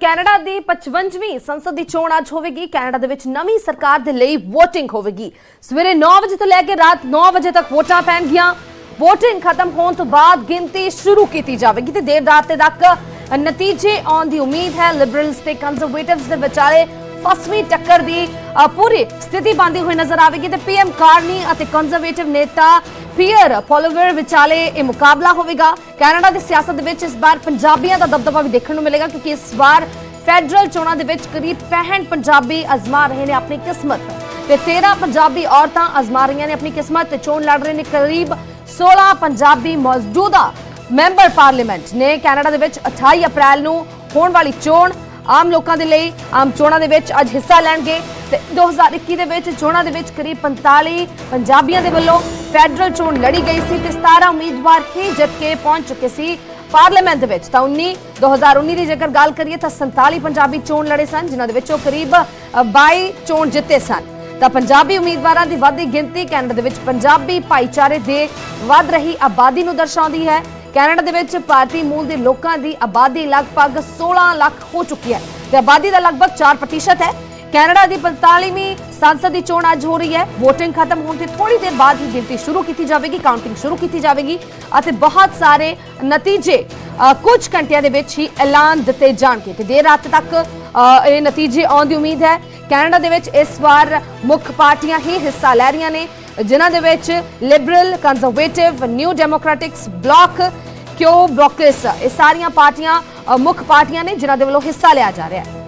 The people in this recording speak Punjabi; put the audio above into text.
ਕੈਨੇਡਾ ਦੀ 55ਵੀਂ ਸੰਸਦ ਦੀ ਚੋਣ ਅੱਜ ਹੋਵੇਗੀ। ਕੈਨੇਡਾ ਦੇ ਵਿੱਚ ਨਵੀਂ ਸਰਕਾਰ ਦੇ ਲਈ VOTING ਹੋਵੇਗੀ। ਸਵੇਰੇ 9 ਵਜੇ ਤੋਂ ਲੈ ਕੇ ਰਾਤ 9 ਵਜੇ ਤੱਕ ਵੋਟਾਂ ਪੈਣਗੀਆਂ। VOTING ਖਤਮ ਹੋਣ ਤੋਂ ਬਾਅਦ ਗਿਣਤੀ ਸ਼ੁਰੂ ਕੀਤੀ ਜਾਵੇਗੀ ਤੇ ਦੇਰ ਰਾਤ ਤੱਕ ਨਤੀਜੇ ਆਉਣ ਦੀ ਉਮੀਦ ਹੈ। ਲਿਬਰਲਸ ਤੇ ਕੰਜ਼ਰਵੇਟਿਵਸ ਦੇ ਵਿਚਾਲੇ ਫਸਵੀਂ ਟੱਕਰ ਦੀ ਪੂਰੀ ਸਥਿਤੀ ਬਣਦੀ ਹੋਈ ਨਜ਼ਰ ਆਵੇਗੀ ਤੇ ਪੀਐਮ ਕਾਰਨੀ ਅਤੇ ਕੰਜ਼ਰਵੇਟਿਵ ਨੇਤਾ ਪੀਅਰ ਪੋਲੋਵਰ ਵਿਚਾਲੇ ਇਹ ਮੁਕਾਬਲਾ ਹੋਵੇਗਾ। ਕੈਨੇਡਾ ਦੀ ਸਿਆਸਤ ਦੇ ਵਿੱਚ ਇਸ ਵਾਰ ਪੰਜਾਬੀਆਂ ਦਾ ਦਬਦਬਾ ਵੀ ਦੇਖਣ ਨੂੰ ਮਿਲੇਗਾ ਕਿਉਂਕਿ ਇਸ ਵਾਰ ਫੈਡਰਲ ਚੋਣਾਂ ਦੇ ਵਿੱਚ ਕਰੀਬ 65 ਪੰਜਾਬੀ ਅਜ਼ਮਾ ਰਹੇ ਨੇ ਆਪਣੀ ਕਿਸਮਤ ਤੇ 13 ਪੰਜਾਬੀ ਔਰਤਾਂ ਅਜ਼ਮਾ ਰਹੀਆਂ ਨੇ ਆਪਣੀ ਕਿਸਮਤ ਤੇ ਚੋਣ ਲੜ ਰਹੇ ਨੇ। ਕਰੀਬ 16 ਪੰਜਾਬੀ ਮੌਜੂਦਾ ਮੈਂਬਰ ਪਾਰਲੀਮੈਂਟ ਨੇ ਕੈਨੇਡਾ ਦੇ ਵਿੱਚ 28 ਅਪ੍ਰੈਲ ਨੂੰ ਹੋਣ ਵਾਲੀ ਚੋਣ ਆਮ ਲੋਕਾਂ ਦੇ ਲਈ ਆਮ ਚੋਣਾਂ ਦੇ ਵਿੱਚ ਅੱਜ ਹਿੱਸਾ ਲੈਣਗੇ ਤੇ 2021 ਦੇ ਵਿੱਚ ਚੋਣਾਂ ਦੇ ਵਿੱਚ ਕਰੀਬ 45 ਪੰਜਾਬੀਆਂ ਦੇ ਵੱਲੋਂ ਫੈਡਰਲ ਚੋਣ ਲੜੀ ਗਈ ਸੀ ਤੇ 17 ਉਮੀਦਵਾਰ ਹੀ ਜਿੱਤ ਕੇ ਪਹੁੰਚ ਚੁੱਕੇ ਸੀ ਪਾਰਲੀਮੈਂਟ ਦੇ ਵਿੱਚ। ਤਾਂ 19 2019 ਦੀ ਜੇਕਰ ਗੱਲ ਕਰੀਏ ਤਾਂ 47 ਪੰਜਾਬੀ ਚੋਣ ਲੜੇ ਸਨ ਜਿਨ੍ਹਾਂ ਦੇ ਵਿੱਚੋਂ ਕਰੀਬ ਅ, 22 ਚੋਣ ਜਿੱਤੇ ਸਨ। ਤਾਂ ਪੰਜਾਬੀ ਉਮੀਦਵਾਰਾਂ ਦੀ ਵੱਧਦੀ ਗਿਣਤੀ ਕੈਨੇਡਾ ਦੇ ਵਿੱਚ ਪੰਜਾਬੀ ਭਾਈਚਾਰੇ ਦੇ ਵੱਧ ਰਹੀ ਆਬਾਦੀ ਨੂੰ ਦਰਸਾਉਂਦੀ ਹੈ। ਕੈਨੇਡਾ ਦੇ ਵਿੱਚ ਭਾਰਤੀ ਮੂਲ ਦੇ ਲੋਕਾਂ ਦੀ ਆਬਾਦੀ ਲਗਭਗ 16 ਲੱਖ ਹੋ ਚੁੱਕੀ ਹੈ ਤੇ ਆਬਾਦੀ ਦਾ ਲਗਭਗ 4% ਹੈ। ਕੈਨੇਡਾ ਦੀ 45ਵੀਂ ਸੰਸਦ ਦੀ ਚੋਣ ਅੱਜ ਹੋ ਰਹੀ ਹੈ। VOTING ਖਤਮ ਹੋਣ ਤੇ ਥੋੜੀ ਦੇਰ ਬਾਅਦ ਹੀ ਗਿਣਤੀ ਸ਼ੁਰੂ ਕੀਤੀ ਜਾਵੇਗੀ ਕਾਊਂਟਿੰਗ ਸ਼ੁਰੂ ਕੀਤੀ ਜਾਵੇਗੀ ਅਤੇ ਬਹੁਤ ਸਾਰੇ ਨਤੀਜੇ ਕੁਝ ਘੰਟਿਆਂ ਦੇ ਵਿੱਚ ਹੀ ਐਲਾਨ ਦਿੱਤੇ ਜਾਣਗੇ ਤੇ ਦੇਰ ਰਾਤ ਤੱਕ ਇਹ ਨਤੀਜੇ ਆਉਣ ਦੀ ਉਮੀਦ ਹੈ। ਕੈਨੇਡਾ ਦੇ ਵਿੱਚ ਇਸ ਵਾਰ ਮੁੱਖ ਪਾਰਟੀਆਂ ਹੀ ਹਿੱਸਾ ਲੈ ਰਹੀਆਂ ਨੇ, ਜਿਨ੍ਹਾਂ ਦੇ ਵਿੱਚ liberal conservative new democratics bloc ਕਿਉ ਬ੍ਰੋਕਸ ਇਹ ਸਾਰੀਆਂ ਪਾਰਟੀਆਂ ਮੁੱਖ ਪਾਰਟੀਆਂ ਨੇ ਜਿਨ੍ਹਾਂ ਦੇ ਵੱਲੋਂ ਹਿੱਸਾ ਲਿਆ ਜਾ ਰਿਹਾ ਹੈ।